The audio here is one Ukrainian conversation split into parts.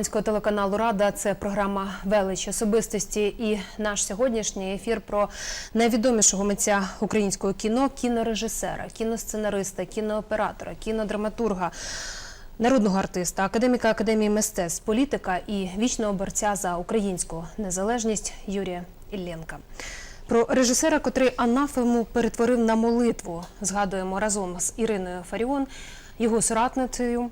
Українського телеканалу Рада це програма Велич особистості. І наш сьогоднішній ефір про найвідомішого митця українського кіно, кінорежисера, кіносценариста, кінооператора, кінодраматурга, народного артиста, академіка академії мистецтв, політика і вічного борця за українську незалежність Юрія Ілленка. Про режисера, котрий анафему перетворив на молитву, згадуємо разом з Іриною Фаріон, його соратницею,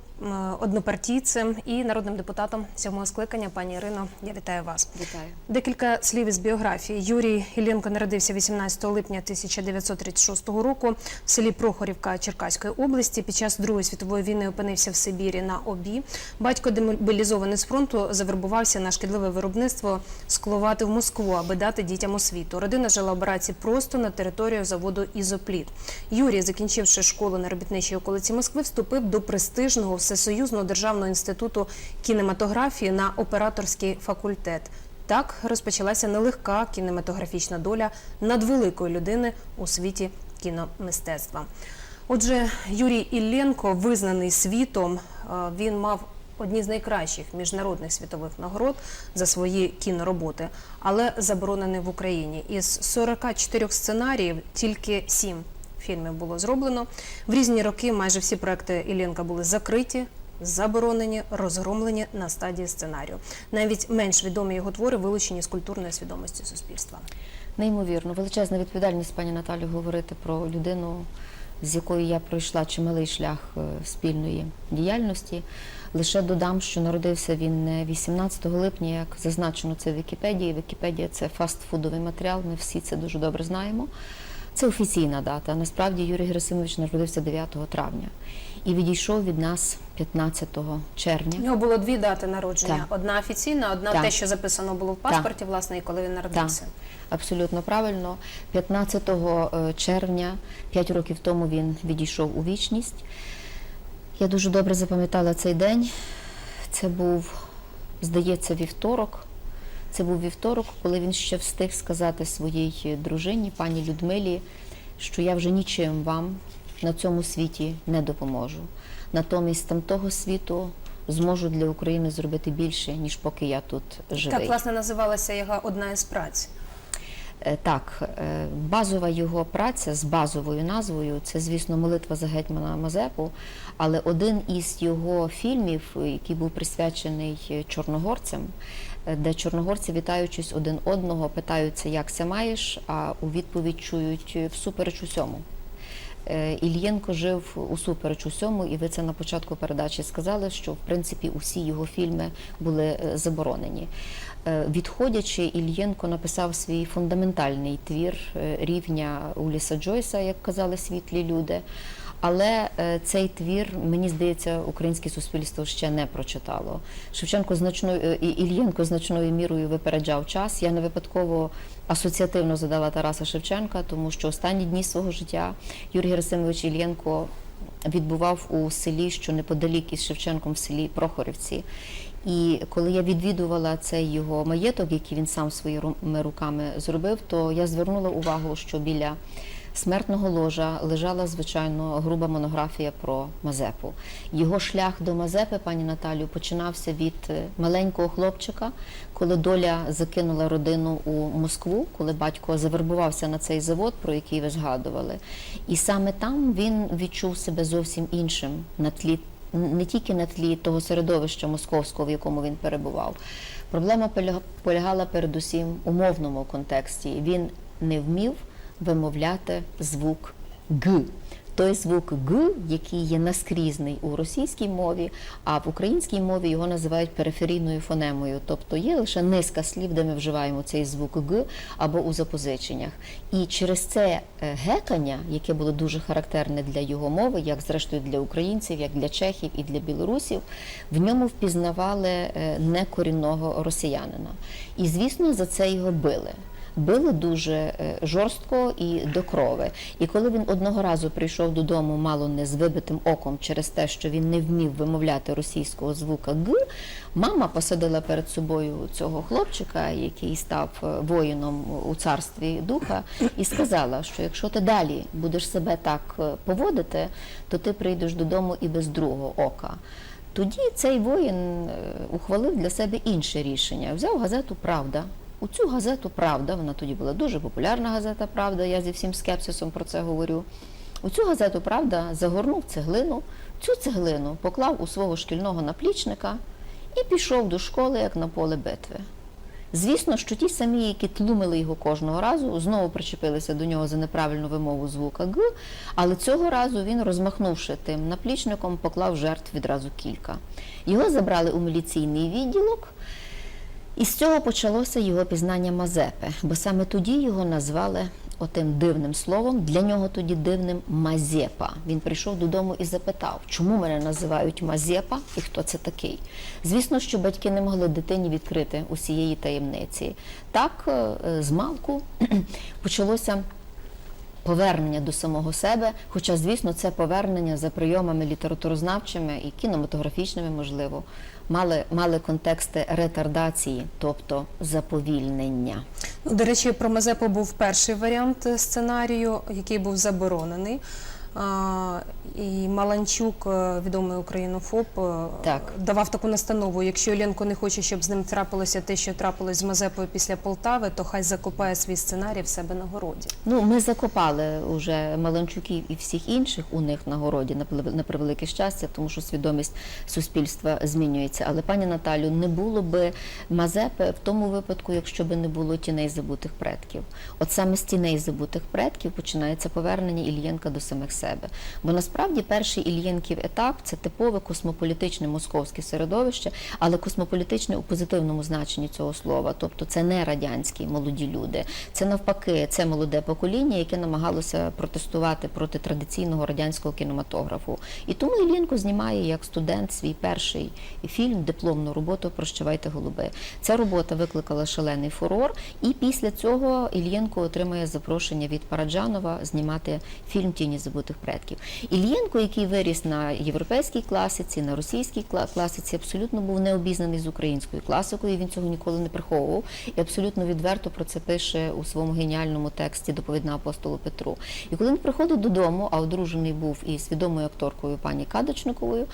однопартійцем і народним депутатом сьомого скликання. Пані Ірино, я вітаю вас. Вітаю. Декілька слів із біографії. Юрій Іллєнко народився 18 липня 1936 року в селі Прохорівка Черкаської області. Під час Другої світової війни опинився в Сибірі на обі. Батько демобілізований з фронту завербувався на шкідливе виробництво склувати в Москву, аби дати дітям освіту. Родина жила в Браці просто на територію заводу Ізопліт. Юрій, закінчивши школу на робітничій околиці Москви, вступив до престижного Всесоюзного державного інституту кінематографії на операторський факультет. Так розпочалася нелегка кінематографічна доля надвеликої людини у світі кіномистецтва. Отже, Юрій Ілленко, визнаний світом, е, він мав одні з найкращих міжнародних світових нагород за свої кінороботи, але заборонений в Україні. Із 44 сценаріїв тільки 7 фільмів було зроблено. В різні роки майже всі проекти Ілленка були закриті. Заборонені, розгромлені на стадії сценарію. Навіть менш відомі його твори вилучені з культурної свідомості суспільства. Неймовірно, величезна відповідальність, пані Наталю, говорити про людину, з якою я пройшла чималий шлях е, спільної діяльності. Лише додам, що народився він не 18 липня, як зазначено це в Вікіпедії. Вікіпедія це фастфудовий матеріал, ми всі це дуже добре знаємо. Це офіційна дата. Насправді Юрій Герасимович народився 9 травня і відійшов від нас 15 червня. У нього було дві дати народження: Так. одна офіційна, одна Так. те, що записано було в паспорті, власне, і коли він народився. Так, абсолютно правильно. 15 е, червня, 5 років тому він відійшов у вічність. Я дуже добре запам'ятала цей день. Це був, здається, вівторок. Це був вівторок, коли він ще встиг сказати своїй дружині, пані Людмилі, що я вже нічим вам на цьому світі не допоможу. Натомість там того світу зможу для України зробити більше, ніж поки я тут живий. Так, власне, називалася його одна із праць. Е, Так, е, базова його праця з базовою назвою це, звісно, молитва за гетьмана Мазепу. Але один із його фільмів, який був присвячений е, чорногорцям, е, де чорногорці, вітаючись один одного, питаються, як це маєш, а у відповідь чують е, всупереч усьому. Ільєнко жив усупереч усьому, і ви це на початку передачі сказали, що в принципі усі його фільми були заборонені. Відходячи, Ільєнко написав свій фундаментальний твір рівня Уліса Джойса, як казали світлі люди. Але е, цей твір, мені здається, українське суспільство ще не прочитало. Шевченко значною е, і Ільєнко значною мірою випереджав час. Я не випадково асоціативно задала Тараса Шевченка, тому що останні дні свого життя Юрій Герасимович Ільєнко відбував у селі, що неподалік із Шевченком в селі Прохорівці. І коли я відвідувала цей його маєток, який він сам своїми руками зробив, то я звернула увагу, що біля смертного ложа лежала звичайно груба монографія про Мазепу. Його шлях до Мазепи, пані Наталю, починався від е, маленького хлопчика, коли доля закинула родину у Москву, коли батько завербувався на цей завод, про який ви згадували. І саме там він відчув себе зовсім іншим на тлі не тільки на тлі того середовища московського, в якому він перебував. Проблема поля- полягала передусім у мовному контексті. Він не вмів вимовляти звук Г. Той звук Г, який є наскрізний у російській мові, а в українській мові його називають периферійною фонемою. Тобто є лише низка слів, де ми вживаємо цей звук Г або у запозиченнях. І через це е, гекання, яке було дуже характерне для його мови, як зрештою для українців, як для чехів і для білорусів, в ньому впізнавали е, некорінного росіянина. І звісно, за це його били. Били дуже е, жорстко і до крови. І коли він одного разу прийшов додому, мало не з вибитим оком через те, що він не вмів вимовляти російського звука Г, мама посадила перед собою цього хлопчика, який став е, воїном у царстві духа, і сказала, що якщо ти далі будеш себе так е, поводити, то ти прийдеш додому і без другого ока. тоді цей воїн ухвалив для себе інше рішення. Взяв газету Правда. У цю газету Правда, вона тоді була дуже популярна газета Правда, я зі всім скепсисом про це говорю. У цю газету Правда загорнув цеглину, цю цеглину поклав у свого шкільного наплічника і пішов до школи як на поле битви. Звісно, що ті самі, які тлумили його кожного разу, знову причепилися до нього за неправильну вимову звука Г, але цього разу він, розмахнувши тим наплічником, поклав жертв відразу кілька. Його забрали у міліційний відділок, і з цього почалося його пізнання Мазепи, бо саме тоді його назвали отим дивним словом, для нього тоді дивним Мазепа. Він прийшов додому і запитав, чому мене називають Мазепа і хто це такий. Звісно, що батьки не могли дитині відкрити усієї таємниці. Так, е, з малку почалося повернення до самого себе, хоча, звісно, це повернення за прийомами літературознавчими і кінематографічними, можливо, мали, мали контексти ретардації, тобто заповільнення. До речі, про Мазепу був перший варіант сценарію, який був заборонений. І Маланчук, е, відомий українофоб, е, Так. давав таку настанову: якщо Ленко не хоче, щоб з ним трапилося те, що трапилось з Мазепою після Полтави, то хай закопає свій сценарій в себе на городі. Ну, ми закопали уже Маланчуків і всіх інших у них на городі на превелике щастя, тому що свідомість суспільства змінюється. Але пані Наталю, не було би Мазепи в тому випадку, якщо би не було тіней забутих предків. От саме з тіней забутих предків починається повернення Ільєнка до самих себе. Бо насправді перший Ільєнків етап це типове космополітичне московське середовище, але космополітичне у позитивному значенні цього слова. Тобто це не радянські молоді люди, це навпаки, це молоде покоління, яке намагалося протестувати проти традиційного радянського кінематографу. І тому Ільєнко знімає як студент свій перший фільм, дипломну роботу Прощавайте голуби. Ця робота викликала шалений фурор, і після цього Ільєнко отримує запрошення від Параджанова знімати фільм Тіні забутих предків. Ільєнко, який виріс на європейській класиці, на російській класиці, абсолютно був необізнаний з українською класикою. Він цього ніколи не приховував і абсолютно відверто про це пише у своєму геніальному тексті доповідна апостолу Петру. І коли він приходить додому, а одружений був із відомою акторкою пані Кадочниковою,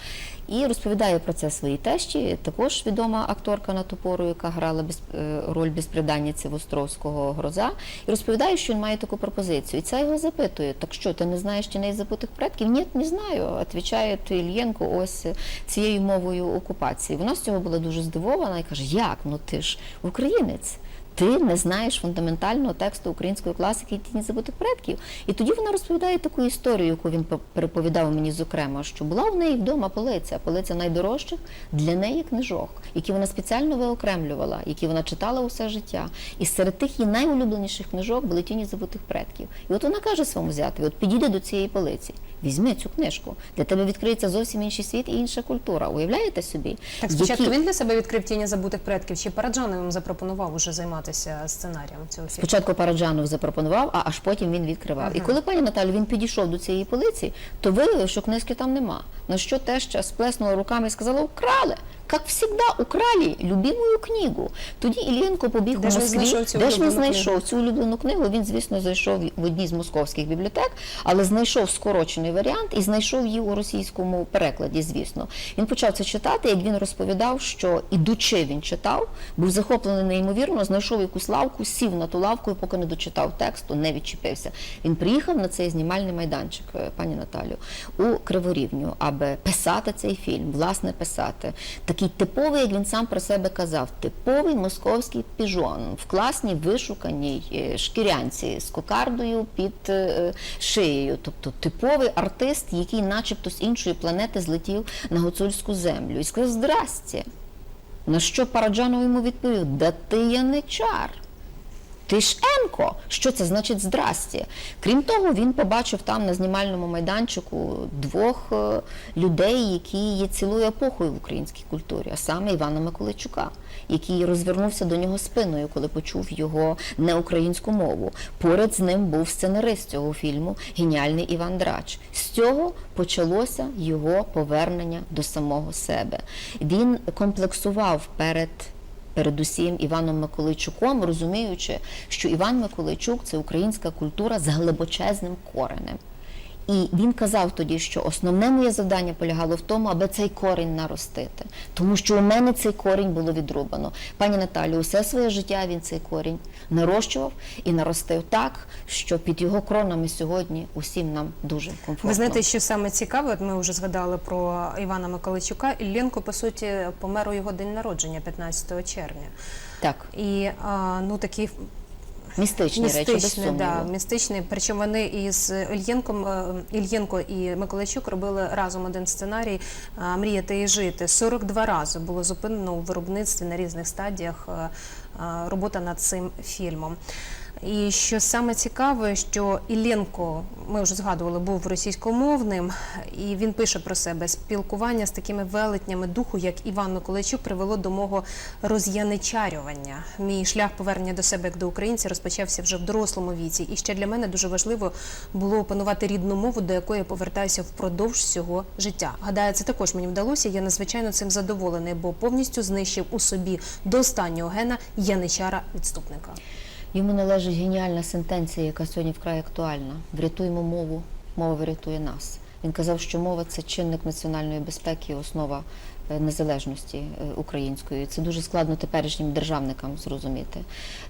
і розповідає про це своїй тещі, також відома акторка на топору, яка грала без, е, роль безприданниці Островського гроза, і розповідає, що він має таку пропозицію. І це його запитує: так що ти не знаєш тіней забутих предків? Ні, не знаю. Відповідає Ільєнко ось цією мовою окупації. Вона з цього була дуже здивована і каже: Як? Ну ти ж українець. Ти не знаєш фундаментального тексту української класики «Тіні забутих предків. І тоді вона розповідає таку історію, яку він по- переповідав мені, зокрема, що була в неї вдома полиця, полиця найдорожчих для неї книжок, які вона спеціально виокремлювала, які вона читала усе життя. І серед тих її найулюбленіших книжок були тіні забутих предків. І от вона каже своєму зятеві: от підійди до цієї полиці, візьми цю книжку. Для тебе відкриється зовсім інший світ і інша культура. Уявляєте собі? Так спочатку Які- він для себе відкрив тіні забутих предків, чи Параджанов їм запропонував уже займатися сценарієм цього фільму? Спочатку Параджанов запропонував, а аж потім він відкривав. І коли пані Наталю він підійшов до цієї полиці, то виявив, що книжки там нема. На що теща сплеснула руками і сказала: украли. Як завжди, украли любимую книгу. Тоді Іллєнко побіг Де у Москві. Де ж він знайшов цю улюблену книгу? Він, звісно, зайшов в одній з московських бібліотек, але знайшов скорочений варіант і знайшов її у російському перекладі, звісно. Він почав це читати, як він розповідав, що ідучи він читав, був захоплений неймовірно, знайшов якусь лавку, сів на ту лавку і поки не дочитав тексту, не відчепився. Він приїхав на цей знімальний майданчик, е, пані Наталю, у Криворівню, аби писати цей фільм, власне, писати. Такий типовий, як він сам про себе казав, типовий московський піжон в класній вишуканій е, шкірянці з кокардою під е, шиєю. Тобто типовий артист, який начебто з іншої планети злетів на гуцульську землю і сказав Здрасте. На що Параджанов йому відповів: Да ти яничар. Ти ж Енко, що це значить здрасті? Крім того, він побачив там на знімальному майданчику двох е, людей, які є цілою епохою в українській культурі, а саме Івана Миколайчука, який розвернувся до нього спиною, коли почув його неукраїнську мову. Поряд з ним був сценарист цього фільму, геніальний Іван Драч. З цього почалося його повернення до самого себе. Він комплексував перед передусім Іваном Миколайчуком, розуміючи, що Іван Миколайчук це українська культура з глибочезним коренем. І він казав тоді, що основне моє завдання полягало в тому, аби цей корінь наростити. Тому що у мене цей корінь було відрубано. Пані Наталю, усе своє життя він цей корінь нарощував і наростив так, що під його кронами сьогодні усім нам дуже комфортно. Ви знаєте, що саме цікаве, от ми вже згадали про Івана Миколайчука. Іллєнко, по суті, помер у його день народження, 15 червня. так, І ну такий містичні, речі, без містичний, сумніву. да, містичний. Причому вони із Ільєнком, е, Ільєнко і Миколайчук робили разом один сценарій е, Мріяти і жити. 42 рази було зупинено у виробництві на різних стадіях е, робота над цим фільмом. І що саме цікаве, що Ілленко, ми вже згадували, був російськомовним, і він пише про себе спілкування з такими велетнями духу, як Іван Миколайчук, привело до мого роз'яничарювання. Мій шлях повернення до себе як до українця розпочався вже в дорослому віці. І ще для мене дуже важливо було опанувати рідну мову, до якої я повертаюся впродовж всього життя. Гадаю, це також мені вдалося. Я надзвичайно цим задоволений, бо повністю знищив у собі до останнього гена яничара відступника. Йому належить геніальна сентенція, яка сьогодні вкрай актуальна. Врятуємо мову, мова врятує нас. Він казав, що мова це чинник національної безпеки, основа незалежності е, української. Це дуже складно теперішнім державникам зрозуміти.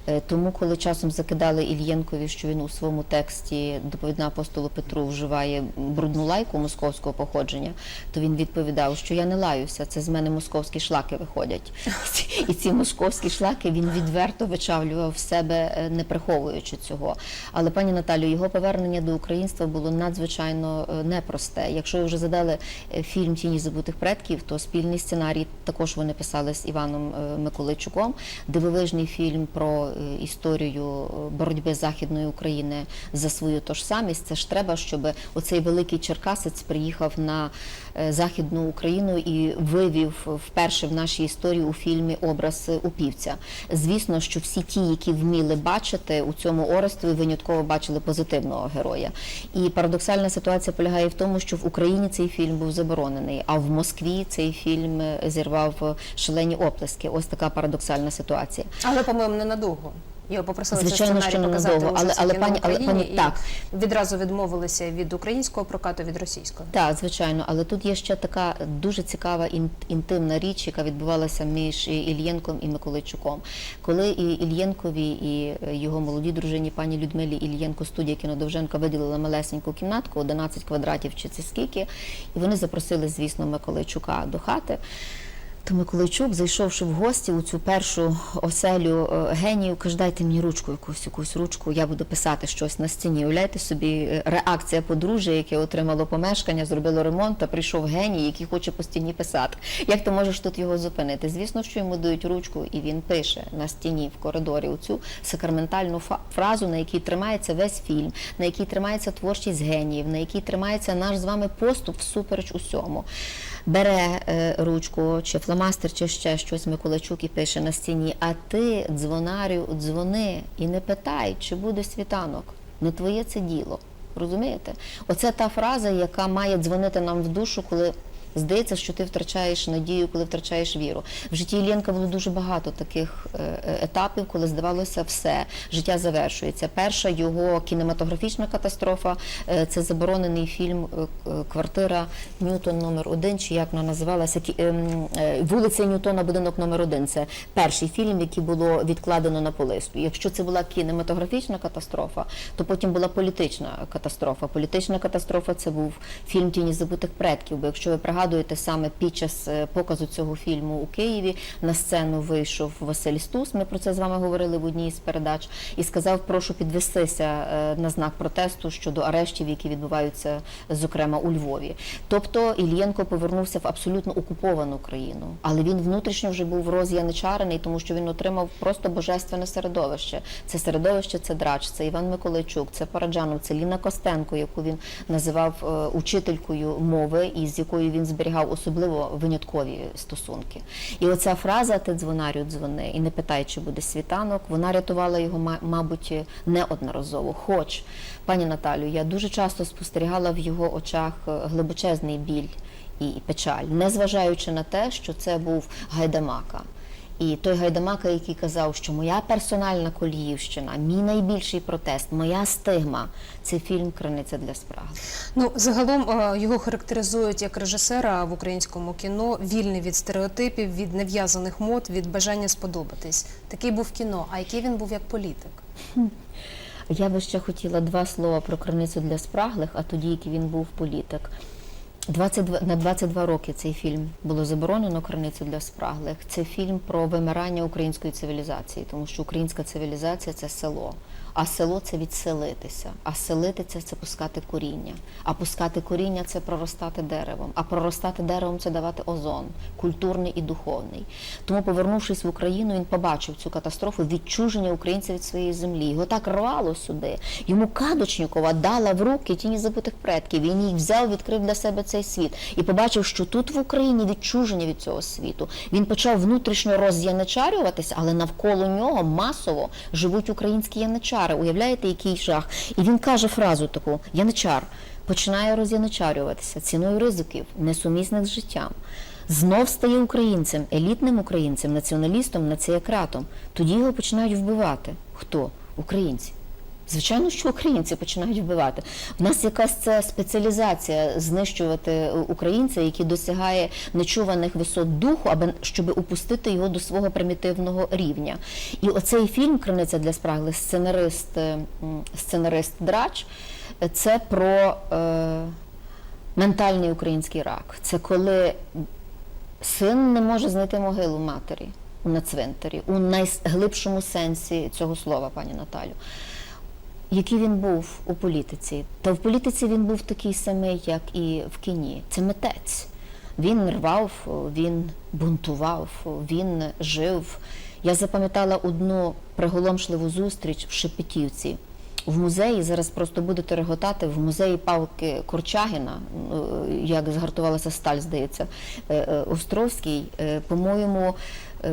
Е, Тому, коли часом закидали Ільєнкові, що він у своєму тексті доповідна апостолу Петру вживає брудну лайку московського походження, то він відповідав, що я не лаюся, це з мене московські шлаки виходять. І ці московські шлаки він відверто вичавлював в себе, е, не приховуючи цього. Але пані Наталю, його повернення до українства було надзвичайно е, непросте. Якщо ви вже задали е, фільм Тіні забутих предків, то спільний сценарій також вони писали з Іваном е, Миколайчуком. Дивовижний фільм про е, історію е, боротьби Західної України за свою тожсамість. Це ж треба, щоб оцей великий черкасець приїхав на Західну Україну і вивів вперше в нашій історії у фільмі образ упівця. Звісно, що всі ті, які вміли бачити у цьому Орестові, винятково бачили позитивного героя. І парадоксальна ситуація полягає в тому, що в Україні цей фільм був заборонений, а в Москві цей фільм е, зірвав шалені оплески. Ось така парадоксальна ситуація. Але, по-моєму, ненадовго. Його попросили Звичайно, що показати ненадовго, але- але пані- але пані- так. відразу відмовилися від українського прокату, від російського. Так, звичайно, але тут є ще така дуже цікава інтимна річ, яка відбувалася між Ільєнком і Миколайчуком. Коли і Ільєнкові і е, його молодій дружині пані Людмилі Ільєнко студія кінодовженка виділила малесеньку кімнатку, 11 квадратів чи це скільки, і вони запросили, звісно, Миколайчука до хати. То Миколайчук, зайшовши в гості у цю першу оселю е, генію, каже, дайте мені ручку, якусь якусь ручку, я буду писати щось на стіні. Уявляєте собі е, реакція подружжя, яке отримало помешкання, зробило ремонт, та прийшов геній, який хоче по стіні писати. Як ти можеш тут його зупинити? Звісно, що йому дають ручку, і він пише на стіні в коридорі оцю сакраментальну фразу, на якій тримається весь фільм, на якій тримається творчість геніїв, на якій тримається наш з вами поступ всупереч усьому бере е, ручку, чи фломастер, чи ще щось Миколачук і пише на стіні. А ти, дзвонарю, дзвони і не питай, чи буде світанок. Не твоє це діло. Розумієте? Оце та фраза, яка має дзвонити нам в душу, коли. Здається, що ти втрачаєш надію, коли втрачаєш віру. В житті Іллєнка було дуже багато таких е, е, етапів, коли здавалося все, життя завершується. Перша його кінематографічна катастрофа е, це заборонений фільм Квартира Ньютон номер один, чи як вона називалася ем, вулиця Ньютона, будинок номер один. Це перший фільм, який було відкладено на полисту. Якщо це була кінематографічна катастрофа, то потім була політична катастрофа. Політична катастрофа це був фільм Тіні забутих предків. Бо якщо ви пригадуєте, саме під час е, показу цього фільму у Києві на сцену вийшов Василь Стус. Ми про це з вами говорили в одній з передач, і сказав, прошу підвестися е, на знак протесту щодо арештів, які відбуваються, зокрема у Львові. Тобто Ільєнко повернувся в абсолютно окуповану країну, але він внутрішньо вже був роз'яничарений, тому що він отримав просто божественне середовище. Це середовище, це драч, це Іван Миколайчук, це Параджанов, це Ліна Костенко, яку він називав е, учителькою мови, і з якою він зберігав особливо виняткові стосунки. І оця фраза Ти дзвонарю дзвони і не питай, чи буде світанок, вона рятувала його, мабуть, неодноразово. Хоч, пані Наталю, я дуже часто спостерігала в його очах е, глибочезний біль і печаль, незважаючи на те, що це був гайдамака. І той гайдамака, який казав, що моя персональна Коліївщина, мій найбільший протест, моя стигма це фільм Криниця для спраги. Ну, загалом е, його характеризують як режисера в українському кіно, вільний від стереотипів, від нав'язаних мод, від бажання сподобатись. Такий був кіно. А який він був як політик? Я би ще хотіла два слова про криницю для спраглих, а тоді, який він був політик. 22, на 22 роки цей фільм було заборонено криницю для спраглих. Це фільм про вимирання української цивілізації, тому що українська цивілізація це село. А село це відселитися. А селитися це пускати коріння. А пускати коріння це проростати деревом. А проростати деревом це давати озон, культурний і духовний. Тому, повернувшись в Україну, він побачив цю катастрофу відчуження українця від своєї землі. Його так рвало сюди. Йому Кадочнікова дала в руки тіні забутих предків. Він їх взяв, відкрив для себе цей світ і побачив, що тут в Україні відчуження від цього світу. Він почав внутрішньо роз'яничарюватися, але навколо нього масово живуть українські яничари. Уявляєте, який жах? І він каже фразу таку: Яничар починає роз'яничарюватися ціною ризиків, несумісних з життям. Знов стає українцем, елітним українцем, націоналістом, націякратом. Тоді його починають вбивати. Хто? Українці. Звичайно, що українці починають вбивати. В нас якась це спеціалізація знищувати е, українця, який досягає нечуваних висот духу, аби щоб упустити його до свого примітивного рівня. І оцей фільм Криниця для спраглих, сценарист, е, сценарист Драч, е, це про е, ментальний український рак. Це коли син не може знайти могилу матері на цвинтарі, у найглибшому сенсі цього слова, пані Наталю. Який він був у політиці? Та в політиці він був такий самий, як і в кіні. Це митець. Він рвав, він бунтував, він жив. Я запам'ятала одну приголомшливу зустріч в Шепетівці. В музеї зараз просто будете реготати в музеї Павки Корчагіна, е, як згартувалася сталь, здається, е, е, Островський. По-моєму,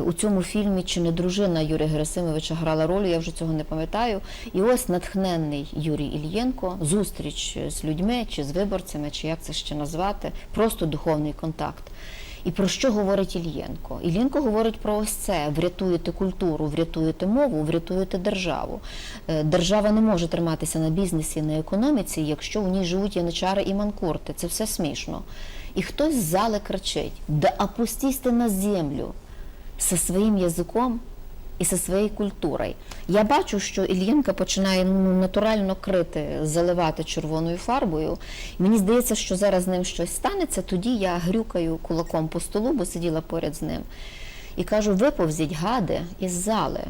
у цьому фільмі чи не дружина Юрія Герасимовича грала роль, я вже цього не пам'ятаю. І ось натхненний Юрій Ільєнко, зустріч з людьми чи з виборцями, чи як це ще назвати, просто духовний контакт. І про що говорить Ільєнко? Ільєнко говорить про ось це: врятуєте культуру, врятуєте мову, врятуєте державу. Е, Держава не може триматися на бізнесі, на економіці, якщо у ній живуть яничари і манкурти. Це все смішно. І хтось з зали кричить: да опустіться на землю зі своїм язиком і зі своєю культурою. Я бачу, що Ільєнка починає ну, натурально крити, заливати червоною фарбою. Мені здається, що зараз з ним щось станеться. Тоді я грюкаю кулаком по столу, бо сиділа поряд з ним, і кажу: виповзіть гади із зали.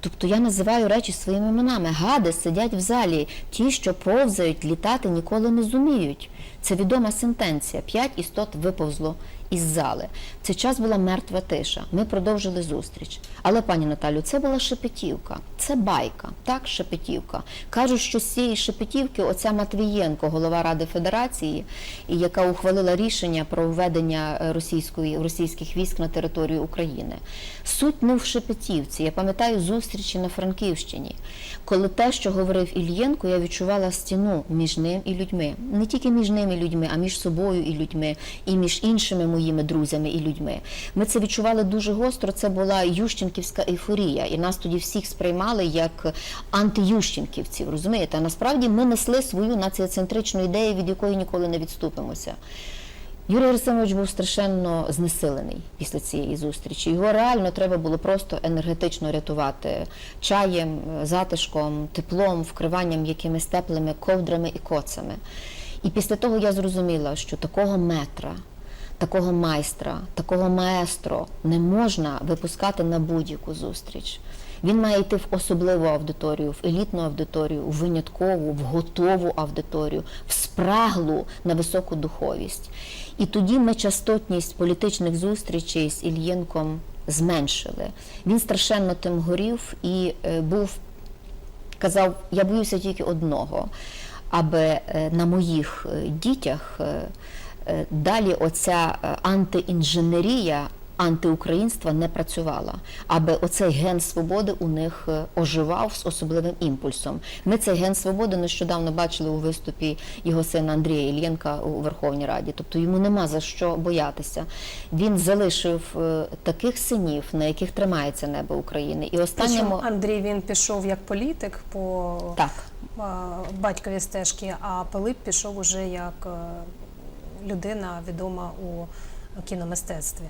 Тобто я називаю речі своїми іменами. Гади сидять в залі. Ті, що повзають, літати ніколи не зуміють. Це відома сентенція. П'ять істот виповзло із зали. В цей час була мертва тиша. Ми продовжили зустріч. Але, пані Наталю, це була шепетівка, це байка, так, шепетівка. Кажуть, що з цієї шепетівки оця Матвієнко, голова Ради Федерації, яка ухвалила рішення про введення е, російської російських військ на територію України. Суть не в шепетівці. Я пам'ятаю зустрічі на Франківщині, коли те, що говорив Ільєнко, я відчувала стіну між ним і людьми. Не тільки між ними людьми, а між собою і людьми, і між іншими моїми друзями і людьми. Ми це відчували дуже гостро. Це була Ющенківська ейфорія, і нас тоді всіх сприймали як антиющенківців. Розумієте? А насправді ми несли свою націоцентричну ідею, від якої ніколи не відступимося. Юрій Герасимович був страшенно знесилений після цієї зустрічі. Його реально треба було просто енергетично рятувати чаєм, затишком, теплом, вкриванням якимись теплими ковдрами і коцами. І після того я зрозуміла, що такого метра, такого майстра, такого маестро не можна випускати на будь-яку зустріч. Він має йти в особливу аудиторію, в елітну аудиторію, в виняткову, в готову аудиторію, в спраглу на високу духовість. І тоді ми частотність політичних зустрічей з Ільєнком зменшили. Він страшенно тим горів і е, був казав: я боюся тільки одного, аби е, на моїх е, дітях далі оця е, антиінженерія, антиукраїнства не працювала, аби оцей ген свободи у них е, оживав з особливим імпульсом. Ми цей ген свободи нещодавно бачили у виступі його сина Андрія Іллєнка у Верховній Раді. Тобто йому нема за що боятися. Він залишив е, таких синів, на яких тримається небо України. І останньому Причому Андрій він пішов як політик по так. батькові стежки, а Пилип пішов уже як е, людина відома у кіномистецтві.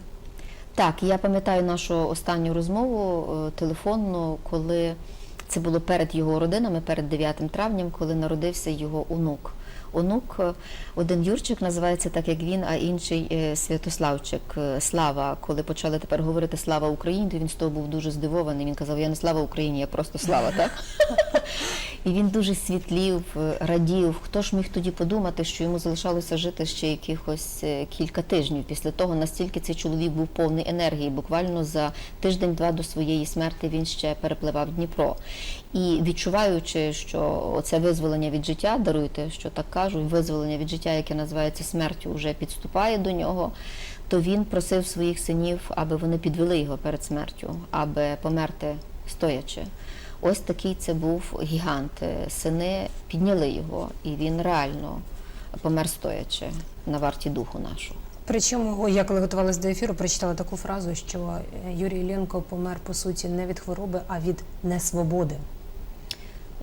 Так, я пам'ятаю нашу останню розмову е, телефонну, коли це було перед його родинами, перед 9 травням, коли народився його онук. Онук, один Юрчик називається так, як він, а інший е, Святославчик е, Слава. Коли почали тепер говорити Слава Україні, то він з того був дуже здивований. Він казав: Я не слава Україні, я просто слава, так? І він дуже світлів, е, радів. Хто ж міг тоді подумати, що йому залишалося жити ще якихось кілька тижнів після того, настільки цей чоловік був повний енергії. Буквально за тиждень-два до своєї смерти він ще перепливав Дніпро. І відчуваючи, що оце визволення від життя, даруйте, що так кажу, визволення від життя, яке називається смертю, вже підступає до нього. То він просив своїх синів, аби вони підвели його перед смертю, аби померти стоячи. Ось такий це був гігант. Сини підняли його, і він реально помер стоячи на варті духу нашого. Причому я коли готувалася до ефіру, прочитала таку фразу, що Юрій Іллєнко помер по суті не від хвороби, а від несвободи.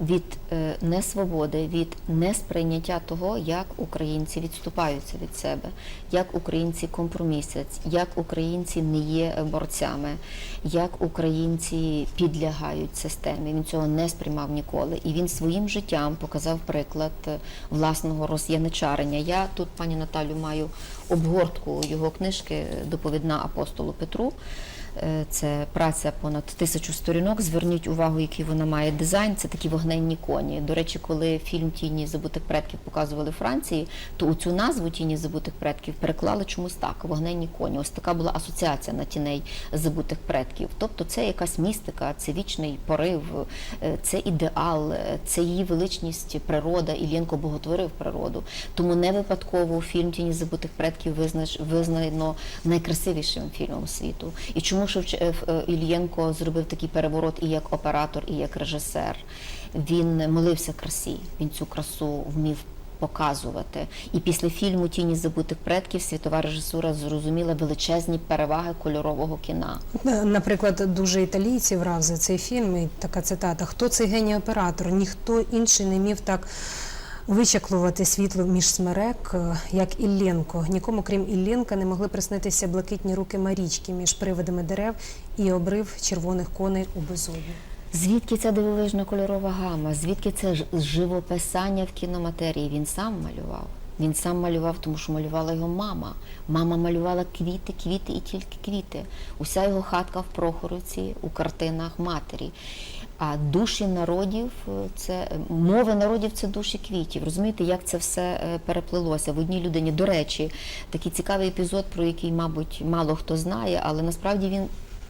Від е, несвободи, від несприйняття того, як українці відступаються від себе, як українці компромісять, як українці не є борцями, як українці підлягають системі. Він цього не сприймав ніколи. І він своїм життям показав приклад е, власного роз'яничарення. Я тут, пані Наталю, маю обгортку його книжки Доповідна апостолу Петру. Е, Це праця понад тисячу сторінок. Зверніть увагу, який вона має дизайн. Це такі вогненні коні. До речі, коли фільм Тіні забутих предків показували Франції, то у цю назву Тіні забутих предків переклали чомусь так: вогненні коні. Ось така була асоціація на тіней забутих предків. Тобто, це якась містика, це вічний порив, е, це ідеал, е, це її величність, природа. Іллєнко боготворив природу. Тому не випадково фільм Тіні забутих предків визнано найкрасивішим фільмом світу. І чому Шевч... е, е, зробив такий переворот і як оператор, і як режисер? Він молився красі, він цю красу вмів показувати. І після фільму Тіні забутих предків світова режисура зрозуміла величезні переваги кольорового кіна. Наприклад, дуже італійці врав за цей фільм. І така цитата: Хто цей геній оператор? Ніхто інший не міг так. Вичаклувати світло між смерек, е, як Ілленко. Нікому, крім Ілленка, не могли приснитися блакитні руки Марічки між привидами дерев і обрив червоних коней у безодні. Звідки ця дивовижна кольорова гама? Звідки це живописання в кіноматерії? Він сам малював. Він сам малював, тому що малювала його мама. Мама малювала квіти, квіти і тільки квіти. Уся його хатка в Прохоровці у картинах матері. А душі народів це мови народів це душі квітів. Розумієте, як це все е, переплилося в одній людині. До речі, такий цікавий епізод, про який, мабуть, мало хто знає, але насправді він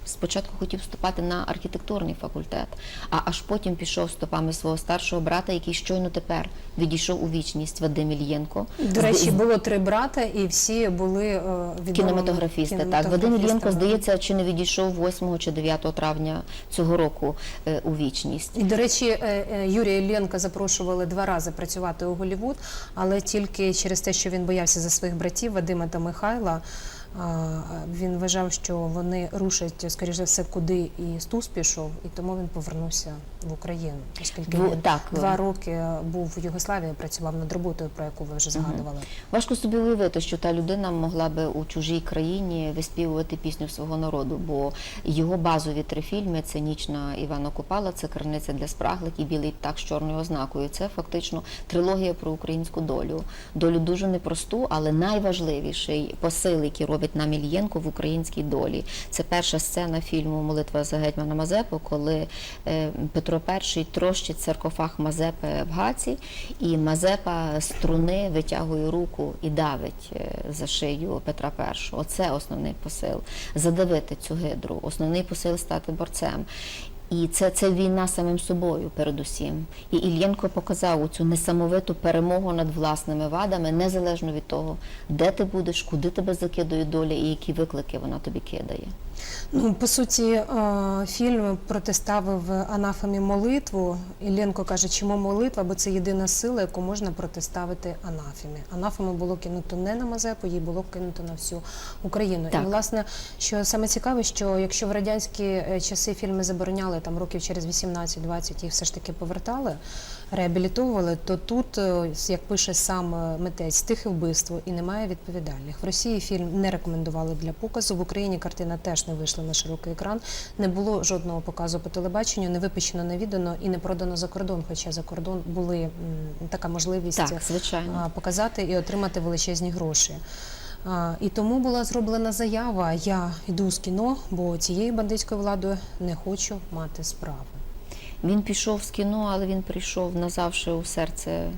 спочатку хотів вступати на архітектурний факультет, а аж потім пішов стопами свого старшого брата, який щойно тепер відійшов у вічність Вадим Ільєнко. До речі, було три брата, і всі були е, відомими Кінематографісти, так. Вадим Ільєнко, здається, чи не відійшов 8 чи 9 травня цього року е, у вічність. І, до речі, е, Юрія Іллєнка запрошували два рази працювати у Голлівуд, але тільки через те, що він боявся за своїх братів Вадима та Михайла. Він вважав, що вони рушать, скоріш за все, куди і Стус пішов, і тому він повернувся в Україну, оскільки Бу- він так. два роки був в Югославії, працював над роботою, про яку ви вже згадували. Важко собі уявити, що та людина могла би у чужій країні виспівувати пісню свого народу, бо його базові три фільми це Ніч на Івана Купала, це Криниця для спраглих і Білий птах з чорною ознакою. Це фактично трилогія про українську долю. Долю дуже непросту, але найважливіший посил, який робить нам Мільєнко в українській долі. Це перша сцена фільму Молитва за гетьмана Мазепу, коли е, Петро І трощить саркофаг Мазепи в Гаці, і Мазепа струни витягує руку і давить е, за шию Петра І. Оце основний посил задавити цю гидру, основний посил стати борцем. І це, це війна самим собою, передусім. І Ільєнко показав цю несамовиту перемогу над власними вадами, незалежно від того, де ти будеш, куди тебе закидує доля і які виклики вона тобі кидає. Ну, по суті, е, фільм протиставив анафемі молитву. Іллєнко каже, чому молитва, бо це єдина сила, яку можна протиставити анафемі. Анафему було кинуто не на Мазепу, їй було кинуто на всю Україну. Так. І власне, що саме цікаве, що якщо в радянські е, часи фільми забороняли там років через 18-20, їх все ж таки повертали, реабілітовували, то тут, е, як пише сам е, митець, тихе вбивство і немає відповідальних. В Росії фільм не рекомендували для показу. В Україні картина теж не вийшла на широкий екран. Не було жодного показу по телебаченню, не випущено, не віддано і не продано за кордон. Хоча за кордон були така можливість Так, показати і отримати величезні гроші. І тому була зроблена заява: я йду з кіно, бо цією бандитською владою не хочу мати справу. Він пішов з кіно, але він прийшов назавше у серце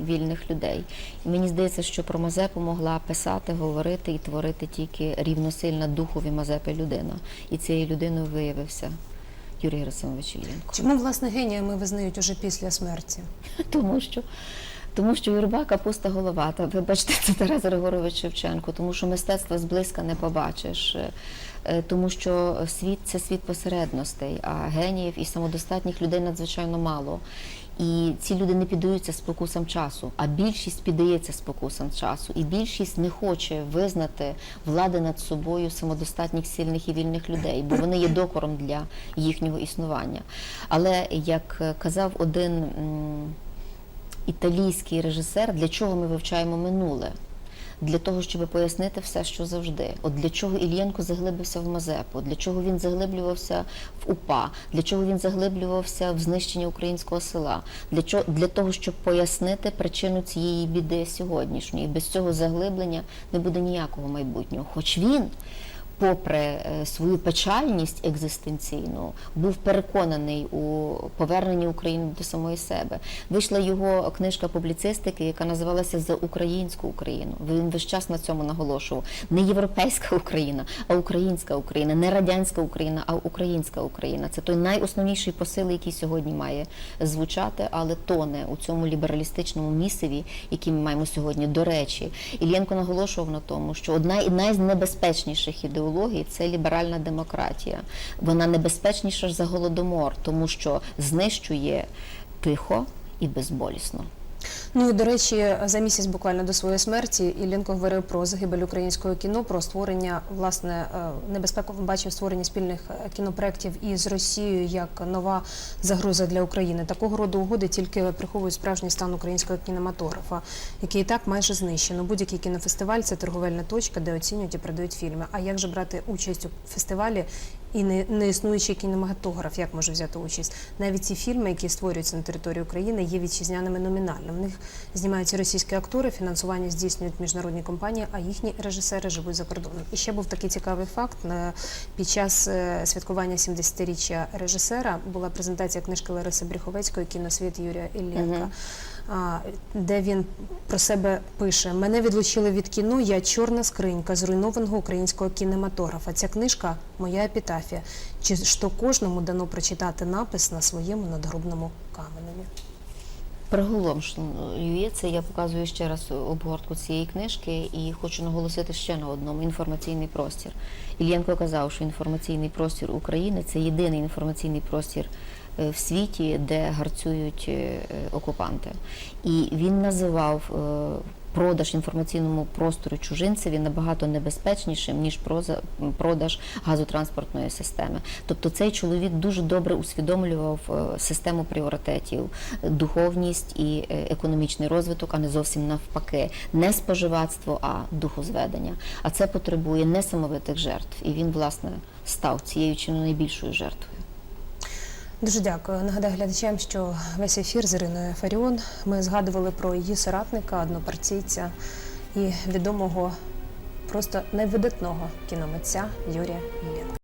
вільних людей. І мені здається, що про Мазепу могла писати, говорити і творити тільки рівносильна духові Мазепи людина. І цією людиною виявився Юрій Герасимович Ільєнко. Чому власне геніями визнають уже після смерті? Тому що, тому що юрба капуста головата. Вибачте, це Тарас Григорович Шевченко, тому що мистецтва зблизька не побачиш. Е, е, Тому що світ це світ посередностей, а геніїв і самодостатніх людей надзвичайно мало. І ці люди не піддаються спокусам часу, а більшість піддається спокусам часу, і більшість не хоче визнати влади над собою самодостатніх, сильних і вільних людей, бо вони є докором для їхнього існування. Але як казав один італійський режисер, для чого ми вивчаємо минуле? Для того, щоб пояснити все, що завжди. От для чого Ільєнко заглибився в Мазепу, для чого він заглиблювався в УПА, для чого він заглиблювався в знищення українського села, для чого для того, щоб пояснити причину цієї біди сьогоднішньої. Без цього заглиблення не буде ніякого майбутнього. Хоч він попри е, свою печальність екзистенційну, був переконаний у поверненні України до самої себе. Вийшла його книжка публіцистики, яка називалася За українську Україну. Він весь час на цьому наголошував. Не європейська Україна, а українська Україна, не радянська Україна, а українська Україна. Це той найосновніший посил, який сьогодні має звучати, але тоне у цьому лібералістичному місиві, який ми маємо сьогодні. До речі, Іллєнко наголошував на тому, що одна із найнебезпечніших ідеологій це ліберальна демократія. Вона небезпечніша за голодомор, тому що знищує тихо і безболісно. Ну і до речі, за місяць буквально до своєї смерті Іллєнко говорив про загибель українського кіно, про створення власне е, небезпеку бачив створення спільних е, кінопроєктів із Росією як нова загроза для України. Такого роду угоди тільки приховують справжній стан українського кінематографа, який і так майже знищено. Будь-який кінофестиваль це торговельна точка, де оцінюють і продають фільми. А як же брати участь у фестивалі? І не, не існуючий кінематограф, як може взяти участь? Навіть ці фільми, які створюються на території України, є вітчизняними номінально. В них знімаються російські актори, фінансування здійснюють міжнародні компанії, а їхні режисери живуть за кордоном. І ще був такий цікавий факт. Під час е, святкування 70-річчя режисера була презентація книжки Лариси Бріховецької Кіносвіт Юрія Іллєнка. А, де він про себе пише: Мене відлучили від кіно, я чорна скринька зруйнованого українського кінематографа. Ця книжка моя епітафія. Чи що кожному дано прочитати напис на своєму надгробному каменеві? Приголомшує це. Я показую ще раз обгортку цієї книжки і хочу наголосити ще на одному інформаційний простір. Ільєнко казав, що інформаційний простір України це єдиний інформаційний простір в світі, де гарцюють е, е, окупанти. І він називав е, продаж інформаційному простору чужинцеві набагато небезпечнішим ніж продаж газотранспортної системи. Тобто цей чоловік дуже добре усвідомлював е, систему пріоритетів, е, духовність і е, економічний розвиток, а не зовсім навпаки, не споживацтво, а духозведення. А це потребує несамовитих жертв. І він, власне, став цією чи не найбільшою жертвою. Дуже дякую. Нагадаю глядачам, що весь ефір з Іриною Фаріон ми згадували про її соратника, однопартійця і відомого, просто найвидатного кіномитця Юрія Іллєнка.